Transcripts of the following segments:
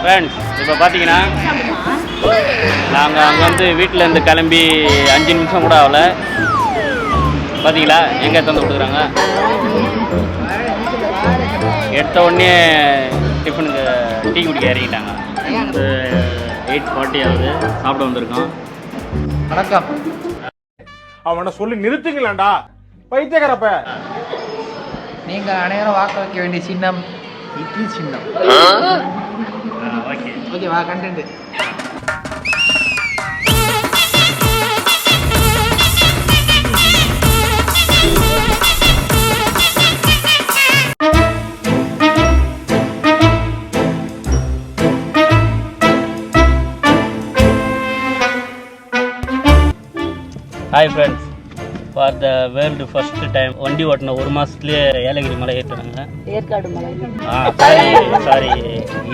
Friends இப்போ பார்த்தீங்கன்னா நாங்கள் அங்கே வந்து வீட்டிலேருந்து கிளம்பி அஞ்சு நிமிஷம் கூட ஆகல. பார்த்தீங்களா எங்கே தந்து கொடுக்குறாங்க எடுத்த உடனே டிஃபனுக்கு டீ குடிக்க இறங்கிட்டாங்க. எயிட் ஃபார்ட்டி ஆகுது. சாப்பிட வந்திருக்கோம். வணக்கம். அவனை சொல்லி நிறுத்துங்களேன்டா. பைத்தியக்காரப்ப. நீங்க அனைவரும் வாக்க வைக்க வேண்டிய சின்னம் இட்லி சின்னம். ஓகே. ஓகே வா content hi friends for the world first time வண்டி ஓட்டின ஒரு மாதத்துலேயே ஏலகிரி மலை ஏற்றுனாங்க ஏற்காடு மலை. ஆ sorry sorry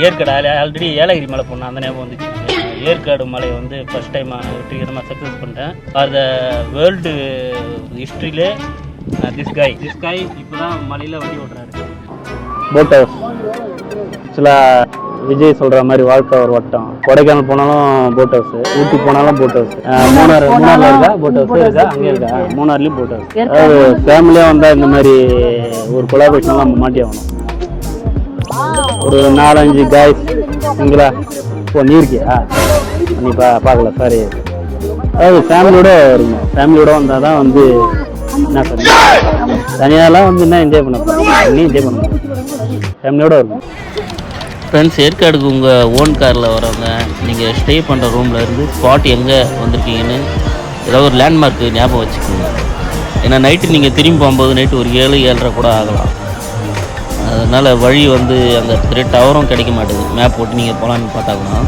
Yercaud already Yelagiri மலை போனேன் அந்த ஞாபகம் வந்துச்சு. ஏற்காடு மலை வந்து ஃபர்ஸ்ட் டைம் வெற்றிகரமாக சக்ஸஸ் பண்ணிட்டேன். ஃபார் த வேர்ல்டு ஹிஸ்ட்ரியிலே திஸ் காய் திஸ் காய் இப்போ தான் மலையில் வண்டி ஓட்டுறாரு. போட் ஹவுஸ் ஆக்சுவலாக விஜய் சொல்கிற மாதிரி வாழ்க்கை ஒரு வட்டம். கொடைக்கானல் போனாலும் போட் ஹவுஸ் ஊட்டி போனாலும் போட் ஹவுஸ் மூணார் மூணாரில் இருக்கா? போட் ஹவுஸ் இருக்கா? அங்கே இருக்கா? மூணார்லேயும் போட் ஹவுஸ் அதாவது ஃபேமிலியாக வந்தால் இந்த மாதிரி ஒரு கொலாபரேஷன்லாம் நம்ம மாட்டி ஆகணும். ஒரு நாலஞ்சு காய் சிங்கிளா ஓ நீ இருக்கியா? நீ பா பார்க்கல சாரி அதாவது ஃபேமிலியோட இருக்கணும் ஃபேமிலியோட வந்தால் தான் வந்து என்ன சொல்றது? தனியாலாம் வந்து என்ன என்ஜாய் பண்ண போகிறோம் நீ என்ஜாய் பண்ண ஃபேமிலியோட இருக்கணும் ஃப்ரெண்ட்ஸ் ஏற்காடுக்கு உங்கள் ஓன் காரில் வரவங்க நீங்கள் ஸ்டே பண்ணுற ரூமில் இருந்து ஸ்பாட் எங்கே வந்திருக்கீங்கன்னு ஏதாவது ஒரு லேண்ட்மார்க்கு ஞாபகம் வச்சுக்கோங்க. ஏன்னா நைட்டு நீங்கள் திரும்பி போகும்போது நைட்டு ஒரு ஏழு ஏழரை கூட ஆகலாம். அதனால் வழி வந்து அந்த த்ரீ டவரும் கிடைக்க மாட்டேங்குது. மேப் போட்டு நீங்கள் போகலான்னு பார்த்தா கூட.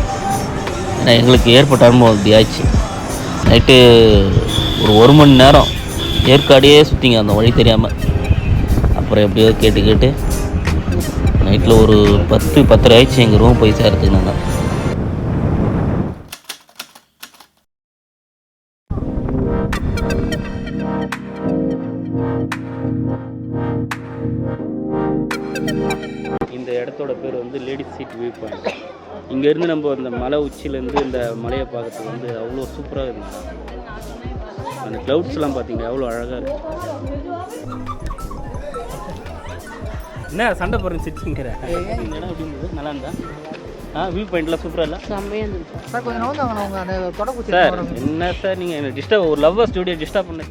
ஏன்னா எங்களுக்கு ஏற்பட்ட அனுபவம் அப்படி ஆச்சு நைட்டு ஒரு ஒரு மணி நேரம் ஏற்காடையே சுற்றிங்க அந்த வழி தெரியாமல் அப்புறம் எப்படியோ கேட்டு கேட்டு நைட்டில் ஒரு பத்து பத்தரை ஆயிடுச்சு. எங்கள் ரூம் போய் சேர்த்துக்கு நாங்கள் இந்த இடத்தோட பேர் வந்து லேடிஸ் சீட் வியூ பாயிண்ட். இங்கேருந்து நம்ம அந்த மலை உச்சியிலேருந்து இந்த மலையை பார்க்கறதுக்கு வந்து அவ்வளோ சூப்பராக இருந்துச்சு. அந்த க்ளவுட்ஸ்லாம் பார்த்தீங்கன்னா அவ்வளோ அழகாக இருக்குது என்ன சண்டை போடுறேன் சிரிச்சுங்கிற இந்த இடம் இருந்தது? நல்லா இருந்தா ஆ வியூ பாயிண்ட்லாம் சூப்பராக இல்லை? செம்மையாக இருந்துச்சு. சார் கொஞ்சம் நோந்து வாங்க உங்க அந்த தொடர்பு சார் என்ன சார் நீங்கள் டிஸ்டர்ப் ஒரு லவ்வர் ஸ்டுடியோ டிஸ்டர்ப் பண்ணி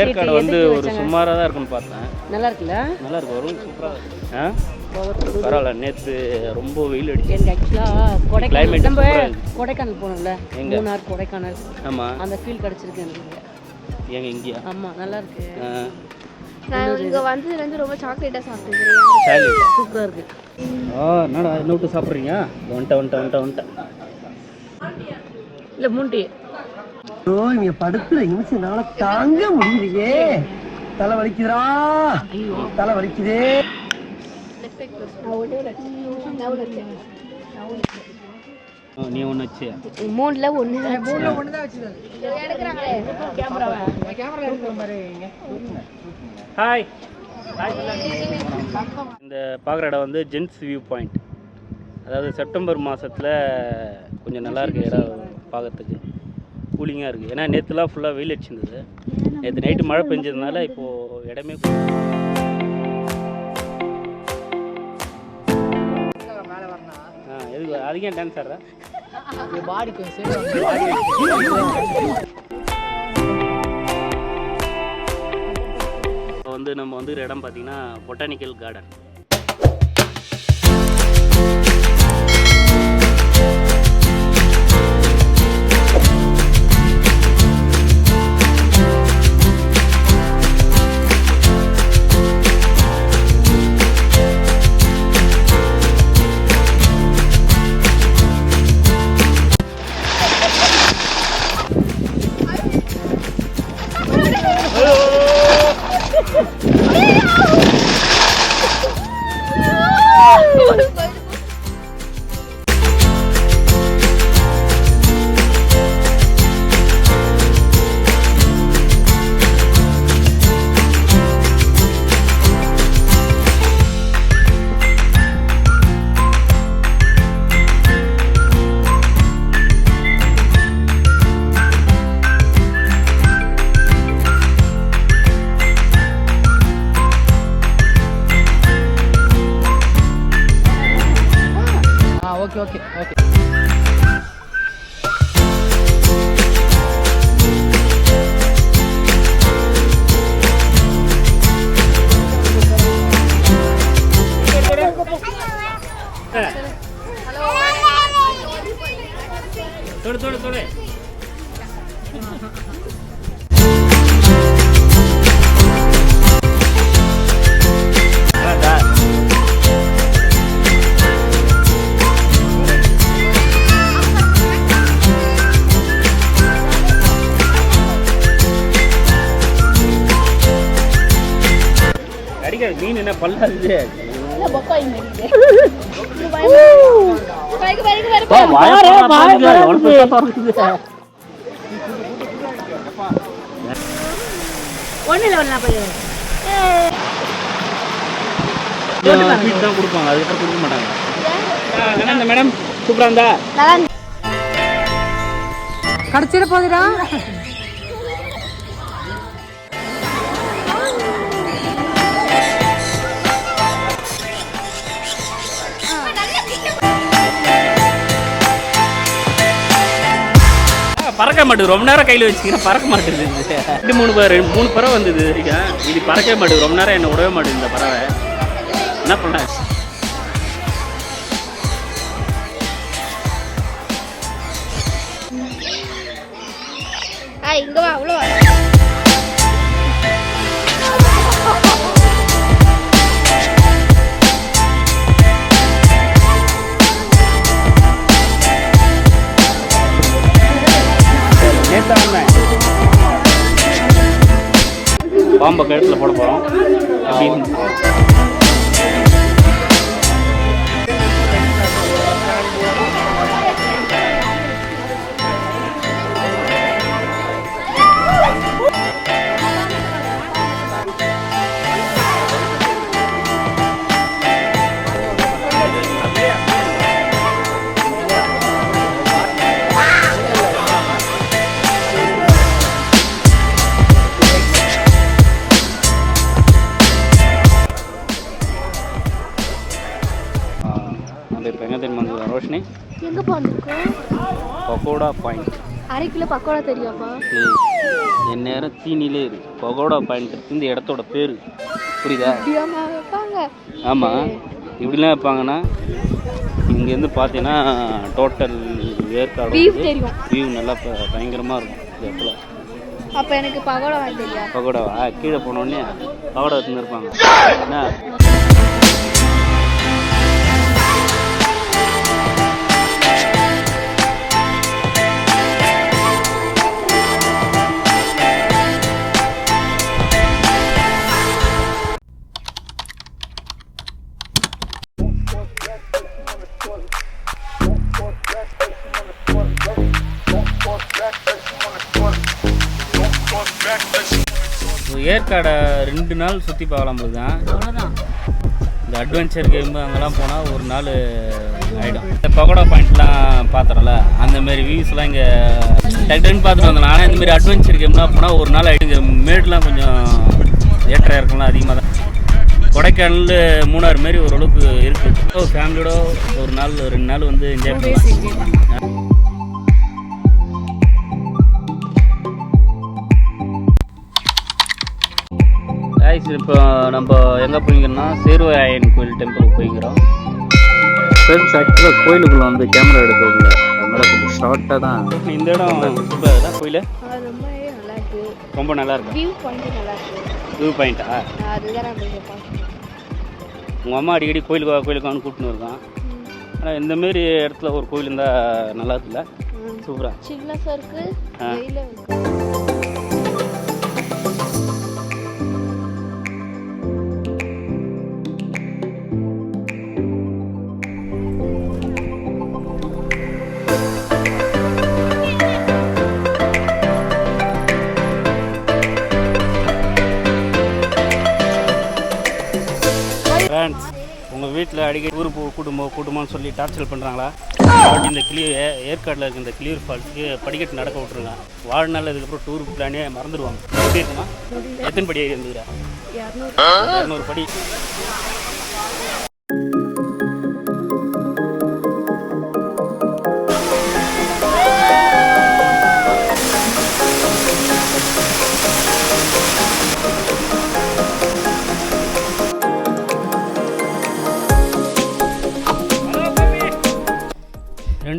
ஏற்காடு வந்து ஒரு சுமாராக தான் இருக்குன்னு பார்த்தேன். நல்லா இருக்குல்ல? நல்லா இருக்கு வரும் சூப்பராக இருக்கு. ஆ? பரவாயில்ல நேற்று ரொம்ப வெயில் அடிச்சு. எனக்கு ஆக்சுவலாக கொடைக்கானல் நம்ம. கொடைக்கானல் போனோம்ல எங்க? மூணார் கொடைக்கானல். ஆமாம் அந்த ஃபீல் கிடச்சிருக்கு எனக்கு. எங்க இங்கேயா? ஆமாம் நல்லா இருக்கு. நான் இங்க வந்ததுலேருந்து ரொம்ப சாக்லேட்டாக சாப்பிட்டுக்கிறேன் சூப்பராக இருக்கு. ஆ என்னடா என்ன விட்டு சாப்பிட்றீங்க? வந்துட்டேன் வந்துட்டேன் வந்துட்டேன் வந்துட்டேன் இல்லை மூண்டி. படுத்துற நிமிஷம்னால தாங்க முடியலையே. தலை வலிக்குதுடா. தலை வலிக்குதே. நீ ஒன்று வச்சு மூணில் ஒன்று ஒன்று தான் வச்சுருக்காங்க. ஹாய் இந்த பார்க்குற இடம் வந்து ஜென்ஸ் வியூ பாயிண்ட் அதாவது செப்டம்பர் மாதத்தில் கொஞ்சம் நல்லாயிருக்கு இடம் பார்க்குறதுக்கு. கூலிங்காக இருக்குது ஏன்னா நேற்றுலாம் ஃபுல்லாக வெயில் அடிச்சிருந்தது. நேற்று நைட்டு மழை பெஞ்சதுனால இப்போது இடமே ஆ எதுக்கு? அதிகம் டான்ஸ் ஆடுறா? பாடி கொஞ்சம் வந்து நம்ம வந்து இடம் பார்த்தீங்கன்னா பொட்டானிக்கல் கார்டன் இது ஸ்வீட் தான் கொடுப்பாங்க அதுக்கப்புறம் கொடுக்க மாட்டாங்க நல்லா இருந்தா மேடம் சூப்பரா இருந்தா கடைச்சிட போகுதுடா பறக்க மாட்டேங்குது ரொம்ப நேரம் கையில் வச்சுக்கிறேன் பறக்க மாட்டேங்குது ரெண்டு மூணு ரெண்டு மூணு பறவை வந்தது இது வரைக்கும் இது பறக்கவே மாட்டேங்குது ரொம்ப நேரம் என்ன விடவே மாட்டேங்குது இந்த பறவை. என்ன பண்ண இங்கே வா அவ்வளோ பாம்பை கழுத்தில் போட போகிறோம் அப்படின்னு ரோஷினி? எங்க போந்துருக்கோம் பக்கோடா பாயிண்ட். அரை கிலோ பக்கோடா தெரியாப்பா என் நேரம் தீனிலே இருக்கு பகோடா பாயிண்ட் இந்த இடத்தோட பேர். புரியுதா? ஆமாம் இப்படிலாம் வைப்பாங்கன்னா இங்கேருந்து பார்த்தீங்கன்னா டோட்டல் ஏற்காடு. வியூ நல்லா ப- பயங்கரமா இருக்கும். இந்த இடத்துல அப்ப எனக்கு பகோடா வாங்கி பகோடாவா? கீழே போனோடனே பகோடா வச்சுன்னு இருப்பாங்க. என்ன? ஏற்காடை ரெண்டு நாள் சுற்றி பார்க்கலாம் போது தான் இந்த அட்வென்ச்சர் கேம் அங்கெல்லாம் போனால் ஒரு நாள் ஆகிடும் இந்த பகோடா பாயிண்ட்லாம் பார்த்துறோம்ல அந்த மாதிரி வியூஸ்லாம் இங்கே டக்குன்னு பார்த்துட்டு வந்தோம். ஆனால் இந்த மாதிரி அட்வென்ச்சர் கேம்லாம் போனால் ஒரு நாள் ஆகிடுங்க மேட்லாம் கொஞ்சம் ஏற்ற இறக்கம்லாம் அதிகமாக தான் கொடைக்கானல் மூணாறு மாரி ஓரளவுக்கு இருக்குது ஃபேமிலியோட ஒரு நாள் ரெண்டு நாள் வந்து என்ஜாய் பண்ணலாம். Guys இப்போ நம்ம எங்கே போய்க்கிறோம்னா சேர்வாயன் கோயில் டெம்பிளுக்கு போய்க்கிறோம். ஃப்ரெண்ட்ஸ் ஆக்சுவலாக கோயிலுக்குள்ளே வந்து கேமரா எடுக்க முடியல அதனால கொஞ்சம் ஷார்ட்டாக தான். இந்த இடம் சூப்பர் தான் கோயில்? ரொம்ப நல்லா இருக்கு வியூ பாயிண்ட் நல்லா இருக்கு வியூ பாயிண்ட்டா அதுதான் உங்கள் அம்மா அடிக்கடி கோயிலுக்கு வா கோயிலுக்கு வான்னு கூட்டின்னு இருக்கான் ஆனால் இந்தமாரி இடத்துல ஒரு கோயில் இருந்தால் நல்லா இருக்குல்ல சூப்பராக சில்னஸா இருக்கு. அடிக்கடி போ கூட்டுமோ கூட்டுமோன்னு சொல்லி டார்ச்சர் பண்ணுறாங்களா பட் இந்த கிளியர் ஏற்காடில் இருக்க இந்த கிளியர் ஃபால்ஸ்க்கு படிக்கட்டு நடக்க விட்ருங்க வாழ்நாள் இதுக்கப்புறம் டூர் பிளானே மறந்துடுவாங்க எப்படி இருக்குமா? எத்தனை படி ஏறி இருந்துக்கிறா இரநூறு படி.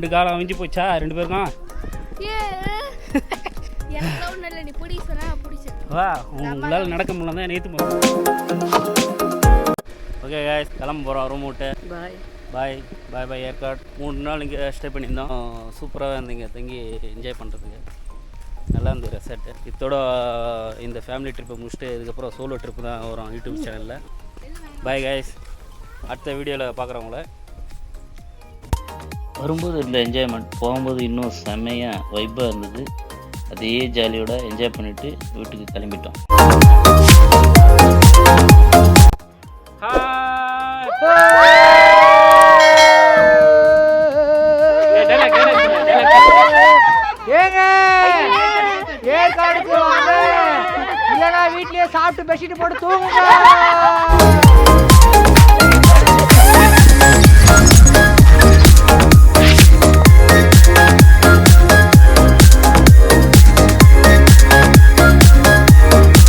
ரெண்டு காலம் அவிஞ்சு போச்சா? ரெண்டு பேருக்கும்? வா உங்களால் நடக்க முடியல தான் நேற்று ஓகே guys கிளம்ப போகிறோம் ரூம் விட்டு. பாய் பாய் பாய் பாய் ஏற்காடு மூணு நாள் இங்கே ஸ்டே பண்ணியிருந்தோம். சூப்பராக இருந்தீங்க தங்கி என்ஜாய் பண்ணுறதுக்கு நல்லா இருந்தது ரெசார்ட்டு இதோட இந்த ஃபேமிலி ட்ரிப்பை முடிச்சுட்டு இதுக்கப்புறம் சோலோ ட்ரிப்பு தான் வரும் யூடியூப் சேனலில் பாய் guys. அடுத்த வீடியோவில் பார்க்குறவங்கள வரும்போது இருந்த என்ஜாய்மெண்ட் போகும்போது இன்னும் செம்மையாக வைப்பாக இருந்தது. அதே ஜாலியோட என்ஜாய் பண்ணிவிட்டு வீட்டுக்கு கிளம்பிட்டோம். ஏங்க இல்லைன்னா வீட்லயே சாப்பிட்டு பெட்ஷீட் போட்டு தூங்குங்க.